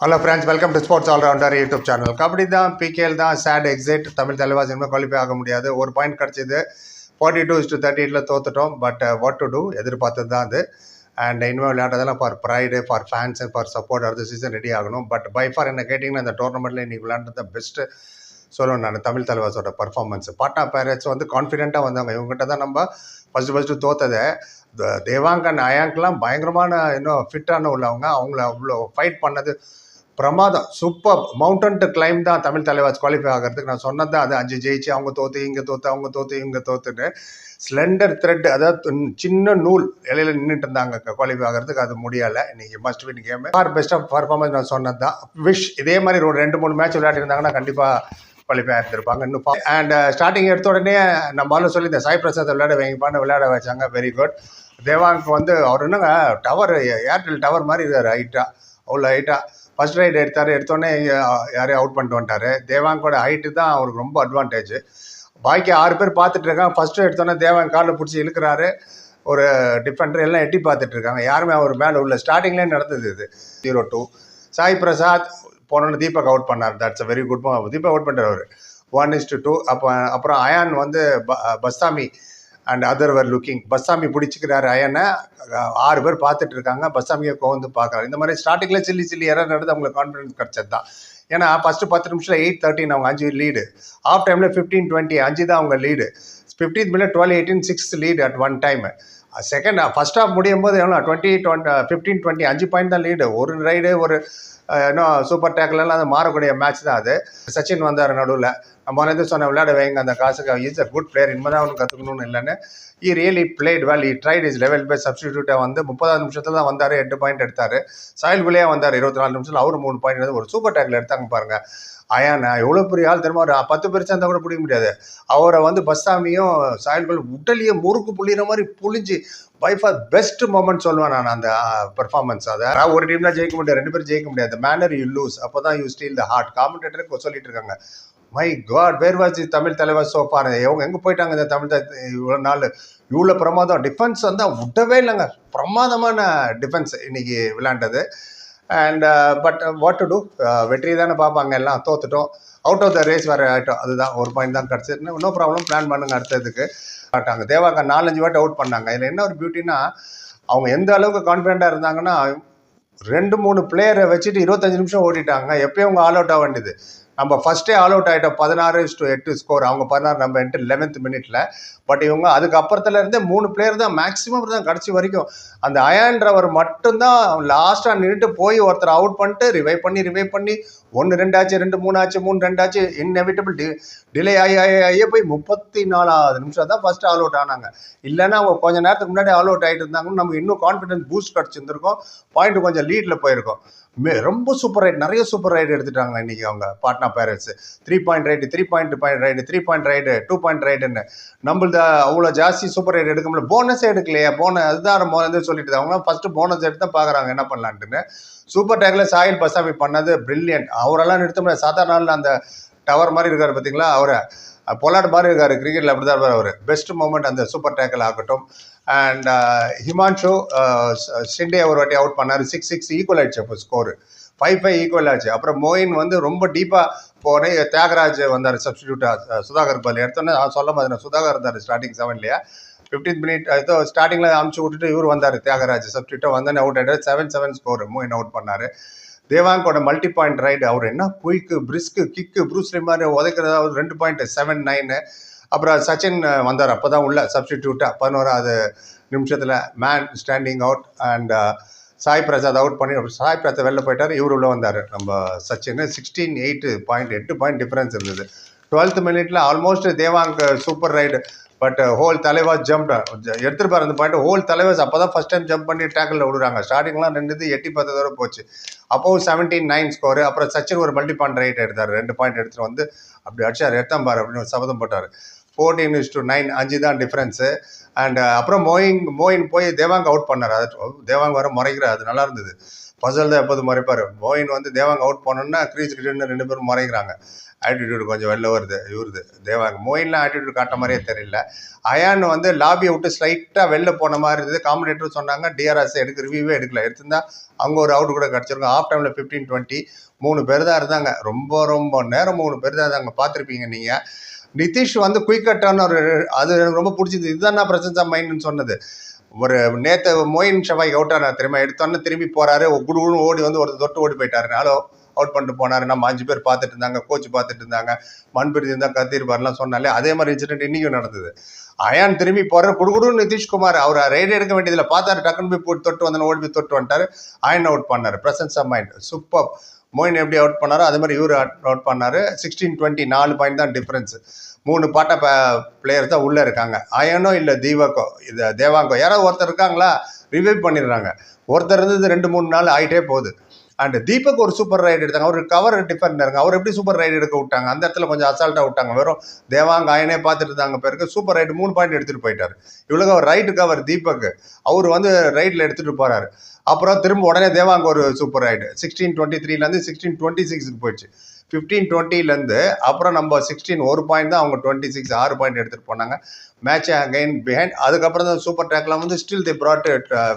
Hello friends welcome to sports allrounder YouTube channel kabaddi தான் PKL தான் chat exit Tamil Thalaivas இனிமேல் qualify ஆக முடியாது. ஒரு பாயிண்ட் கிடச்சிது. ஃபார்ட்டி டூ டு தேர்ட்டி எயிட்டில் தோத்துட்டோம். பட் வாட் டு டூ எதிர்பார்த்தது தான் அது. அண்ட் இனிமேல் விளையாண்டதெல்லாம் for pride for fans for support அடுத்த சீசன் ரெடி ஆகணும். பட் பை ஃபார் என்ன கேட்டிங்கன்னா இந்த டோர்னமெண்ட்டில் இன்றைக்கி விளையாண்டது பெஸ்ட்டு சொல்லணும் நான் தமிழ் தலைவாஸோட பர்ஃபார்மன்ஸ் பாட்டா பேரட்ஸ் வந்து கான்ஃபிடென்ட்டாக வந்தாங்க இவங்ககிட்ட தான் நம்ம ஃபஸ்ட்டு ஃபஸ்ட்டு தோத்ததை. த- தேவாங்கன் அயாங்க்லாம் பயங்கரமான இன்னும் ஃபிட்டான உள்ளவங்க. அவங்கள அவ்வளோ ஃபைட் பண்ணது பிரமாதம் சூப்பர் மவுண்டன் டு கிளைம் தான் தமிழ் தலைவாஸ் குவாலிஃபை ஆகிறதுக்கு நான் சொன்னது தான் அது. அஞ்சு ஜெயிச்சு அவங்க தோத்து இங்கே தோத்து அவங்க தோத்து இங்கே தோத்துன்னு ஸ்லெண்டர் த்ரெட் அதாவது சின்ன நூல் இலையில நின்றுட்டு இருந்தாங்க. குவாலிஃபை ஆகிறதுக்கு அது முடியலை. இன்னைக்கு must win game for best of performance நான் சொன்னது தான் விஷ் இதே மாதிரி ஒரு ரெண்டு மூணு மேட்ச் விளையாடிருந்தாங்கன்னா கண்டிப்பாக குவாலிஃபை ஆகிருப்பாங்க இன்னும் அண்ட் ஸ்டார்டிங் uh, எடுத்த உடனே நம்மளால சொல்லி இந்த சாய் பிரசாத் விளையாட வைங்கப்பான்னு விளையாட வச்சாங்க. வெரி குட் தேவாங்க் வந்து அவர் என்னங்க டவர் ஏர்டெல் டவர் மாதிரி இருக்கார் ஹைட்டாக அவ்வளோ ஹைட்டாக ஃபர்ஸ்ட் ரைட் எடுத்தார். எடுத்தோடனே யாரையும் அவுட் பண்ணிட்டு வந்துட்டார். தேவாங்கோட ஹைட்டு தான் அவருக்கு ரொம்ப அட்வான்டேஜ் பாக்கி ஆறு பேர் பார்த்துட்டு இருக்காங்க. ஃபர்ஸ்ட் எடுத்தோடனே தேவாங்க காலில் பிடிச்சி இழுக்கிறாரு. ஒரு டிஃபெண்டர் எல்லாம் எட்டி பார்த்துட்டு இருக்காங்க. யாருமே அவர் மேலே உள்ள ஸ்டார்டிங்லேயே நடந்தது இது. ஜீரோ டூ சாய் பிரசாத் போனோன்னு தீபக் அவுட் பண்ணார். That's a very good Deepak out பண்ணுறாரு அவர். ஒன் இஸ்டு டூ அப்போ அப்புறம் அயான் வந்து ப- Bastami and other were looking Bastami பிடிச்சிக்கிறாரு அயனை ஆறு பேர் பார்த்துட்டு இருக்காங்க பஸ்ஸாமியை கோந்து பார்க்குறாரு. இந்த மாதிரி ஸ்டார்டிங்கில் சில்லி சில்லி எரர் நடந்து அவங்களுக்கு கான்ஃபிடன்ஸ் கிடச்சது தான் ஏன்னா ஃபஸ்ட்டு பத்து நிமிஷத்தில் எயிட் தேர்ட்டின் அவங்க அஞ்சு லீடு ஆஃப் டைமில் ஃபிஃப்டீன் டுவெண்ட்டி அஞ்சு தான் அவங்க lead fifteen minute twelve eighteen six lead at one time second first half முடியும் போது எவ்வளோ டுவெண்ட்டி டுவெண்ட்டி ஃபிஃப்டீன் டுவெண்ட்டி அஞ்சு பாயிண்ட் தான் லீடு ஒரு ரைடு ஒரு இன்னும் சூப்பர் டேக்கிலலாம் அது மாறக்கூடிய மேட்ச் தான் அது. சச்சின் வந்தார் நடுவில். நம்ம வந்து சொன்ன விளையாட வைங்க அந்த காசுக்கு இஸ் அ குட் பிளேயர் இனிமேல் தான் அவனுக்கு கற்றுக்கணும்னு இல்லைன்னு. He really played well he tried his level by சப்ஸ்டியூட்டாக வந்து முப்பதாவது நிமிஷத்தில் தான் வந்தார். எட்டு பாயிண்ட் எடுத்தார். சாயல் பிள்ளையாக வந்தார். இருபத்தி நாலு நிமிஷத்தில் அவர் மூணு பாயிண்ட் எடுத்து ஒரு சூப்பர் டேக்கில் எடுத்தாங்க பாருங்க. அயானா எவ்வளோ பெரிய ஆள் தெரியுமா? ஒரு பத்து பேர் சேர்ந்தா கூட பிடிக்க முடியாது. அவரை வந்து பஸ்தாமியும் சாயல்கள் உடலையே முறுக்கு புள்ளிற மாதிரி புளிஞ்சு பை ஃபார் பெஸ்ட் மூமெண்ட் சொல்லுவேன் நான் அந்த பெர்ஃபார்மன்ஸ் அதை அதாவது ஒரு டீம் தான் ஜெயிக்க முடியாது. ரெண்டு பேரும் ஜெயிக்க முடியாது. மேனர் யூ லூஸ் அப்போ தான் யூ ஸ்டீல் த ஹார்ட் காமெண்டேட்டருக்கு சொல்லிட்டு இருக்காங்க. My God where was Tamil Thalaivas so far இவங்க எங்கே போயிட்டாங்க இந்த தமிழ் இவ்வளோ நாள்? இவ்வளோ பிரமாதம். டிஃபென்ஸ் வந்து விடவே இல்லைங்க. பிரமாதமான டிஃபென்ஸ் இன்னைக்கு விளையாண்டது. And but what to do வெற்றி தானே பார்ப்பாங்க எல்லாம் தோத்துட்டோம். அவுட் ஆஃப் த ரேஸ் வேறு ஆகிட்டோம் அதுதான் ஒரு பாயிண்ட் தான் கிடச்சிருன்னு நோ ப்ராப்ளம் பிளான் பண்ணுங்க அடுத்ததுக்கு ஆட்டாங்க தேவாக்கா நாலஞ்சு வாட்டி அவுட் பண்ணாங்க. இதில் என்ன ஒரு பியூட்டினா அவங்க எந்த அளவுக்கு கான்ஃபிடென்ட்டாக இருந்தாங்கன்னா ரெண்டு மூணு பிளேயரை வச்சுட்டு இருபத்தஞ்சு நிமிஷம் ஓடிட்டாங்க. எப்பயும் அவங்க ஆல் அவுட் ஆக வேண்டியது. நம்ம ஃபஸ்ட்டே ஆல் அவுட் ஆகிட்டோம் பதினாறு டு எட்டு ஸ்கோர் அவங்க பதினாறு நம்ம எட்டு லெவன்த் மினிட்ல பட் இவங்க அதுக்கப்புறத்துலேருந்தே இருந்தே மூணு பிளேயர் தான் மேக்ஸிமம் தான் கடைசி வரைக்கும். அந்த அயான்றவர் மட்டும்தான் லாஸ்ட்டாக நின்றுட்டு போய் ஒருத்தர் அவுட் பண்ணிட்டு ரிவைவ் பண்ணி ரிவைவ் பண்ணி ஒன்று ரெண்டாச்சு ரெண்டு மூணு ஆச்சு மூணு ரெண்டாச்சு இன்னெவிட்டபிள் டி டிலே ஆகி ஆகி ஆகியே போய் முப்பத்தி நாலாவது நிமிஷம் தான் ஃபர்ஸ்ட் ஆல் அவுட் ஆனாங்க. இல்லைன்னா அவங்க கொஞ்ச நேரத்துக்கு முன்னாடி ஆல் அவுட் ஆகிட்டு இருந்தாங்க நமக்கு இன்னும் கான்ஃபிடன்ஸ் பூஸ்ட் கிடச்சிருந்துருக்கும். பாயிண்ட் கொஞ்சம் லீடில் போயிருக்கும். மே ரொம்ப சூப்பர் ரைட் நிறைய சூப்பர் ரைடு எடுத்துட்டாங்க இன்னைக்கு அவங்க Patna Pirates three point raid three point point raid three point raid two point ரைடுன்னு நம்மளது அவ்வளோ ஜாஸ்தி சூப்பர் ரைடு எடுக்க முடியல. போனஸே எடுக்கலையா போனஸ் அதுதான் நம்ம வந்து சொல்லிட்டு அவங்க ஃபஸ்ட்டு போனஸ் எடுத்து தான் பார்க்குறாங்க என்ன பண்ணலான்ட்டுன்னு. சூப்பர் டேக்கில் சாயில் பசாமி பண்ணது பிரில்லியன்ட் அவரெல்லாம் நிறுத்த முடியாது சாதாரண நாளில் அந்த டவர் மாதிரி இருக்கார் பார்த்தீங்களா அவரை பொலாட் மாதிரி இருக்கார். கிரிக்கெட்டில் அப்படி தான் இருப்பார் அவர். பெஸ்ட் மூமெண்ட் அந்த சூப்பர் டேக்கில் ஆகட்டும் அண்ட் ஹிமான்ஷு ஷிண்டே ஒரு வாட்டி அவுட் பண்ணார். சிக்ஸ் சிக்ஸ் ஈக்குவல் ஆயிடுச்சு அப்போ ஸ்கோரு ஃபைவ் ஃபைவ் ஈக்குவல் ஆச்சு. அப்புறம் மோயின் வந்து ரொம்ப டீப்பாக போனேன் தியாகராஜ் வந்தார் சப்ஸ்டியூட்டாக சுதாகர் பால். எடுத்தோன்னே சொல்ல மாதிரி சுதாகர் இருந்தார் ஸ்டார்டிங் செவன்லையே ஃபிஃப்டீன் மினிட் ஏதோ ஸ்டார்டிங்கில் அமுச்சு விட்டுட்டு இவர் வந்தார் தியாகராஜ். சப்ஸ்டியூட்டாக வந்தோன்னே அவுட் ஆகிட்டார் seven seven score Moein out பண்ணார். தேவாங்கோட மல்டி பாயிண்ட் ரைடு அவர் என்ன குயிக்கு பிரிஸ்க்கு கிக்கு ப்ரூஸ்லி மாதிரி உதைக்கிறதாவது ரெண்டு பாயிண்ட் செவன் நைனு அப்புறம் சச்சின் வந்தார். அப்போ தான் உள்ள சப்ஸ்டிடியூட்டாக பதினோராவது நிமிஷத்தில் man standing out and Sai Prasad out பண்ணி அப்புறம் சாய் பிரசாத் வெளில போயிட்டார். இவர் உள்ளே வந்தார். நம்ம சச்சின் சிக்ஸ்டீன் எயிட்டு பாயிண்ட் எட்டு பாயிண்ட் டிஃப்ரென்ஸ் இருந்தது. டுவெல்த் மினிட்ல almost Devank super raid but whole Thalaivas jump எடுத்துருப்பார் அந்த பாயிண்ட் ஹோல் தலைவாஸ் அப்போ தான் ஃபஸ்ட் டைம் ஜம்ப் பண்ணி டேக்கிளில் விடுறாங்க ஸ்டார்டிங்லாம் ரெண்டு இது எட்டி பத்து தடவை போச்சு. அப்போவும் செவன்டீன் நைன் ஸ்கோரு அப்புறம் சச்சின் ஒரு மல்டி பாயிண்ட் ரைட் எடுத்தார். ரெண்டு பாயிண்ட் எடுத்துகிட்டு வந்து அப்படி அடிச்சார். எடுத்தான் பாரு அப்படின்னு சபதம் போட்டார். ஃபோர்டீன் இஸ் டு நைன் அஞ்சு தான் டிஃப்ரென்ஸு அண்ட் அப்புறம் மோயிங் மோயின் போய் தேவாங்க அவுட் பண்ணார். அது தேவாங்க வர முறைக்கிறார் அது நல்லா இருந்தது. பசல் தான் எப்போதும் மறைப்பார்? மோயின் வந்து தேவாங்க அவுட் பண்ணோன்னா கிரீஸ் கிட்டன்னு ரெண்டு பேரும் மறைக்கிறாங்க. ஆட்டிடியூடு கொஞ்சம் வெளில வருது இவருது தேவாங்க மோயின்லாம் ஆட்டிடியூட் காட்ட மாதிரியே தெரியல. அயான் வந்து லாபியை விட்டு ஸ்லைட்டாக வெளில போன மாதிரி இருந்தது. காமெடேட்டர் சொன்னாங்க டிஆர்எஸ் எடுக்க ரிவ்யூவே எடுக்கல. எடுத்திருந்தா அங்கே ஒரு அவுட் கூட கிடச்சிருக்கும். ஆஃப் டைமில் ஃபிஃப்டீன் டுவெண்ட்டி மூணு பேர் தான் இருந்தாங்க. ரொம்ப ரொம்ப நேரம் மூணு பேர் தான் இருந்தாங்க. பார்த்துருப்பீங்க நீங்கள் நிதிஷ் வந்து குயிக்கட்டான ஒரு அது எனக்கு ரொம்ப பிடிச்சது. இதுதான் நான் பிரசன்சா மைண்ட்னு சொன்னது. ஒரு நேற்று மோயின் ஷபாய்க்கு அவுட் ஆனார் திரும்ப எடுத்தோன்னே திரும்பி போறாரு. குடுகுடு ஓடி வந்து ஒரு தொட்டு ஓடி போயிட்டாரு. ஹலோ அவுட் பண்ணிட்டு போனாரு. நம்ம அஞ்சு பேர் பார்த்துட்டு இருந்தாங்க கோச் பார்த்துட்டு இருந்தாங்க. மண்பிரிதி இருந்தால் கத்திருப்பார்லாம் சொன்னாலே அதே மாதிரி இன்சிடென்ட் இன்றைக்கும் நடந்தது. அயான் திரும்பி போகிறார் குடுகுடுன்னு நிதிஷ்குமார் அவர் ரைடு எடுக்க வேண்டியதில் பார்த்தாரு டக்குன்னு போய் போட்டு தொட்டு வந்தோம் ஓடி போய் தொட்டு வந்துட்டார். அயன் அவுட் பண்ணார். Presence of mind super Moein எப்படி அவுட் பண்ணாரோ அதே மாதிரி இவர் அவுட் பண்ணார். சிக்ஸ்டீன் டுவெண்ட்டி நாலு பாயிண்ட் தான் டிஃப்ரென்ஸ் மூணு பாட்ட பிளேயர் தான் உள்ளே இருக்காங்க. அயனோ இல்லை தீபக்கோ இது தேவாங்கோ யாரோ ஒருத்தர் இருக்காங்களா ரிவைவ் பண்ணிடுறாங்க. ஒருத்தர் இருந்தது ரெண்டு மூணு நாள் ஆகிட்டே போகுது. அண்ட் தீபக் ஒரு சூப்பர் ரைடு எடுத்தாங்க. அவர் கவர் டிஃபரெண்ட் அவர் எப்படி சூப்பர் ரைடு எடுக்க விட்டாங்க? அந்த இடத்துல கொஞ்சம் அசால்ட்டாக விட்டாங்க. வெறும் தேவாங்க ஆயனே பார்த்துட்டு இருந்தாங்க. பிறகு சூப்பர் ரைடு மூணு பாயிண்ட் எடுத்துகிட்டு போயிட்டார். இவ்வளோ அவர் ரைட்டு கவர் தீபக். அவர் வந்து ரைட்டில் எடுத்துகிட்டு போகிறாரு அப்புறம் திரும்ப உடனே தேவாங்க ஒரு சூப்பர் ரைடு சிக்ஸ்டீன் டுவெண்ட்டி த்ரீலேருந்து சிக்ஸ்டீன் டுவெண்ட்டி சிக்ஸுக்கு போயிடுச்சு. ஃபிஃப்டீன் டுவெண்ட்டிலேருந்து அப்புறம் நம்ம சிக்ஸ்டீன் ஒரு பாயிண்ட் தான் அவங்க டுவெண்ட்டி சிக்ஸ் ஆறு பாயிண்ட் எடுத்துகிட்டு போனாங்க. மேட்ச் அகைன் பிஹைண்ட் அதுக்கப்புறம் தான் சூப்பர் டேக்லாம் வந்து still the brought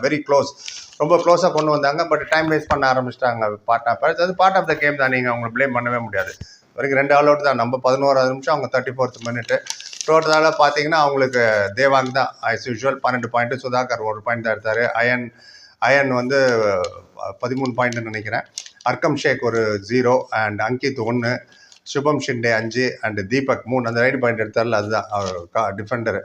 very close ரொம்ப க்ளோஸாக கொண்டு வந்தாங்க பட் டைம் வேஸ்ட் பண்ண ஆரம்பிச்சிட்டாங்க பார்ட் ஆஃப் அது பார்ட் ஆஃப் த கேம் தான். நீங்கள் அவங்களை ப்ளேம் பண்ணவே முடியாது. வரைக்கும் ரெண்டு ஆல் அவுட் தான். நம்ம பதினோராவது நிமிஷம் அவங்க தேர்ட்டி ஃபோர்த் மினிட் டோட்டலாக பார்த்தீங்கன்னா அவங்களுக்கு தேவாங் தான். ஆஸ் யூஷுவல் பன்னெண்டு பாயிண்ட்டு சுதாகர் ஒரு பாயிண்ட் தான் எடுத்தார். அயன் அயன் வந்து பதிமூணு பாயிண்ட்னு நினைக்கிறேன். அர்க்கம் ஷேக் ஒரு ஜீரோ அண்ட் அங்கித் ஒன்று சுபம் ஷிண்டே அஞ்சு அண்ட் தீபக் மூணு. அந்த ரைடு பாயிண்ட் எடுத்தார்ல அதுதான் அவர் டிஃபெண்டர்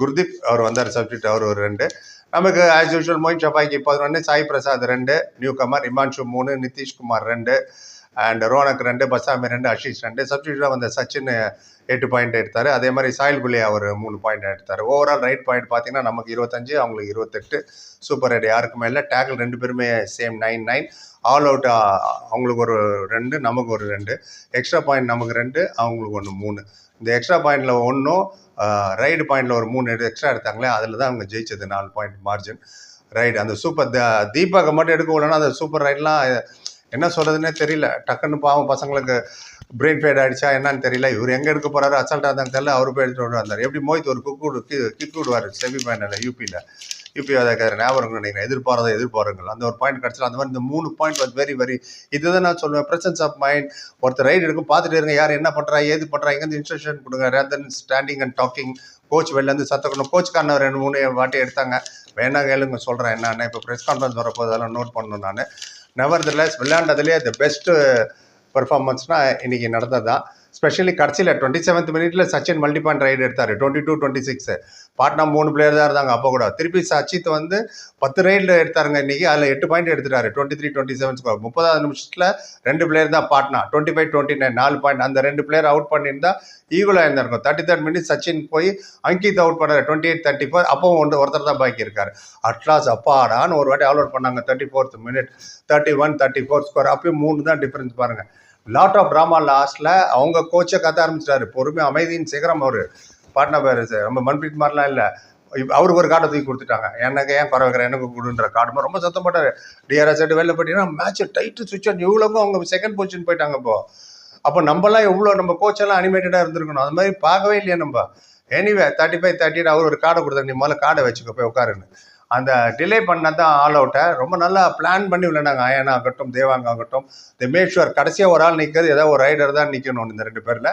குர்தீப் அவர் வந்தார் சப்ஜெக்ட் அவர் ஒரு ரெண்டு. நமக்கு ஆஸ் யூஷுவல் மோயின் ஷபாய்க்கு பதினொன்று சாய் பிரசாத் ரெண்டு நியூ கமர் இமான்ஷு மூணு நிதிஷ்குமார் ரெண்டு. அண்ட் ரோனக் ரெண்டு பசாமி ரெண்டு அஷிஷ் ரெண்டு. சப்ஸ்டியூட்டாக வந்த சச்சின் எட்டு பாயிண்ட் எடுத்தார். அதே மாதிரி சாயில் குலியா அவர் மூணு பாயிண்ட் எடுத்தார். ஓவரால் ரைட் பாயிண்ட் பார்த்தீங்கன்னா நமக்கு இருபத்தஞ்சு அவங்களுக்கு இருபத்தெட்டு. சூப்பர் ரைடு யாருக்குமே இல்லை. டேக்கிள் ரெண்டு பேருமே same nine nine all out அவங்களுக்கு ஒரு ரெண்டு நமக்கு ஒரு ரெண்டு. எக்ஸ்ட்ரா பாயிண்ட் நமக்கு ரெண்டு அவங்களுக்கு ஒன்று மூணு. இந்த எக்ஸ்ட்ரா பாயிண்டில் ஒன்றும் ரைடு பாயிண்டில் ஒரு மூணு எடு எக்ஸ்ட்ரா எடுத்தாங்களே அதில் தான் அவங்க ஜெயிச்சது நாலு பாயிண்ட் மார்ஜின் ரைடு அந்த சூப்பர் த மட்டும் எடுக்க விடலன்னா அந்த சூப்பர் ரைட்லாம் என்ன சொல்கிறதுனே தெரியல. டக்குன்னு பாவம் பசங்களுக்கு பிரெயின் ஃபேட் ஆகிடுச்சா என்னன்னு தெரியல. இவர் எங்கே எடுக்க போகிறாரு அசால்ட்டாக இருந்தாங்க தெரியல. அவர் போய் எடுத்துகிட்டு வந்தார். எப்படி மோய்த்து ஒரு குக்கு விடு கிக் விடுவார் செமி ஃபைனலில் யூபியில் யூபி அதை ஞாபகம் நினைக்கிறேன். எதிர்பாராத எதிர்பாருங்கள் அந்த ஒரு பாயிண்ட் கிடச்சிடும் அந்த மாதிரி இந்த மூணு பாயிண்ட் வந்து வெரி வெரி இதுதான் நான் சொல்லுவேன். ப்ரெசன்ஸ் ஆஃப் மைண்ட் ஒருத்தர் ரைடு எடுக்கும் பார்த்துட்டு இருங்க. யார் என்ன பண்ணுறா ஏது பண்ணுறா எங்கேருந்து இன்ஸ்ட்ரக்ஷன் கொடுங்க? Rather standing and talking coach வெளிலேருந்து சத்தக்கணும் கோச்சுக்கான ரெண்டு மூணு வாட்டி எடுத்தாங்க. வேணா கேளுங்க சொல்கிறேன் என்னன்னு. இப்போ ப்ரெஸ் கான்ஃபரன்ஸ் வரப்போ அதெல்லாம் நோட் பண்ணணும் நான். நெவர் தில்லஸ் விளையாண்டதுலேயே த பெஸ்ட்டு பெர்ஃபார்மன்ஸ்னால் uh, இன்றைக்கி நடந்தது தான் ஸ்பெஷலி கடைசியில் டுவெண்ட்டி செவன்த் மினிட்ல சச்சின் மல்டி பாயிண்ட் ரைடு எடுத்தார். Twenty two twenty six Patna மூணு பிளேயர் தான் இருந்தாங்க. அப்போ கூட திருப்பி சச்சித் வந்து பத்து ரைடில் எடுத்தாருங்க இன்றைக்கி அதில் எட்டு பாயிண்ட் எடுத்துட்டாரு. Twenty three twenty seven score முப்பதாவது நிமிஷத்தில் ரெண்டு பிளேயர் தான் Patna. Twenty five twenty nine நாலு பாயிண்ட் அந்த ரெண்டு பிளேயர் அவுட் பண்ணியிருந்தா ஈகுவலாக இருந்திருக்கும். தேர்ட்டி தேர்ட் மினிட் சச்சின் போய் அங்கித் அவுட் பண்ணார். டுவெண்ட்டி எயிட் தேர்ட்டி ஃபோர் அப்பவும் ஒன்று ஒருத்தர் தான் பாக்கி இருக்கார். அட்லாஸ் அப்பாடான்னு ஒரு வாட்டி அவுட் பண்ணாங்க. Thirty fourth minute thirty one thirty four score அப்பயும் மூணு தான் டிஃப்ரென்ஸ் பாருங்க. லாட் ஆஃப் ட்ராமா லாஸ்ட்ல அவங்க கோச்சை கத்த ஆரம்பிச்சிட்டாரு. பொறுமை அமைதியின் சிகரம் அவர். பாட்னா பேர் நம்ம மன்பிரீத் மாதிரிலாம் இல்லை. அவருக்கு ஒரு கார்டை தூக்கி கொடுத்துட்டாங்க. எனக்கு ஏன் குறை எனக்கு கொடுன்ற கார்டு ரொம்ப சத்தம் போட்டார். டிஆர்எஸ் எடுத்து வெளில போயிட்டீங்கன்னா மேட்ச் டைட்டு சுவிட்ச் ஆன் இவ்வளோங்க அவங்க செகண்ட் பொசிஷன் போயிட்டாங்க இப்போ. அப்போ நம்மலாம் எவ்வளோ நம்ம கோச்செல்லாம் அனிமேட்டடாக இருந்திருக்கணும். அது மாதிரி பார்க்கவே இல்லையா நம்ம. எனிவே தேர்ட்டி ஃபைவ் தேர்ட்டி அவர் ஒரு கார்டை கொடுத்தாரு. நீ முதல்ல கார்டை வச்சுக்கோ போய் உட்காருன்னு. அந்த டிலே பண்ண தான் ஆல் அவுட்டை ரொம்ப நல்லா பிளான் பண்ணி விளையாண்டாங்க அயனா ஆகட்டும் தேவாங்க ஆகட்டும். தி மேஷ்வர் கடைசியாக ஒரு ஆள் நிற்கிறது ஏதாவது ஒரு ரைடர் தான் நிற்கணும் இந்த ரெண்டு பேரில்.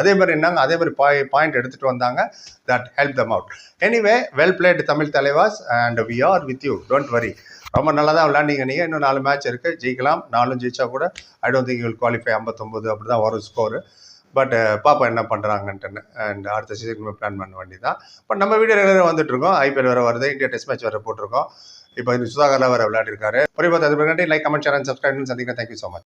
அதே மாதிரி என்னங்க? அதே மாதிரி பாய் பாயிண்ட் எடுத்துகிட்டு வந்தாங்க. That help them out anyway well played Tamil Thalaivas. And we are with you don't worry ரொம்ப நல்லா தான் விளாண்டிங்க நீங்கள் இன்னும் நாலு மேட்ச் இருக்குது ஜெயிக்கலாம். நாலும் ஜெயிச்சா கூட I don't think you'll qualify ஐம்பத்தொம்போது அப்படி தான் வரும் ஸ்கோரு பட் uh, பாப்பா என்ன பண்ணுறாங்கன்ட்டுன்னு அண்ட் அடுத்த சீசன் பிளான் பண்ண வேண்டி தான் பட் நம்ம வீடியோ ரெகுலராக வந்துட்டு இருக்கோம். ஐபிஎல் வேறு வருது இந்தியா டெஸ்ட் மேட்ச் வேறு போட்டிருக்கோம். இப்போ இந்த சுதாகரில் வேறு விளையாடிருக்காரு. ஒரே பார்த்து அது like comment channel and subscribe சந்திக்கிறேன். Thank you so much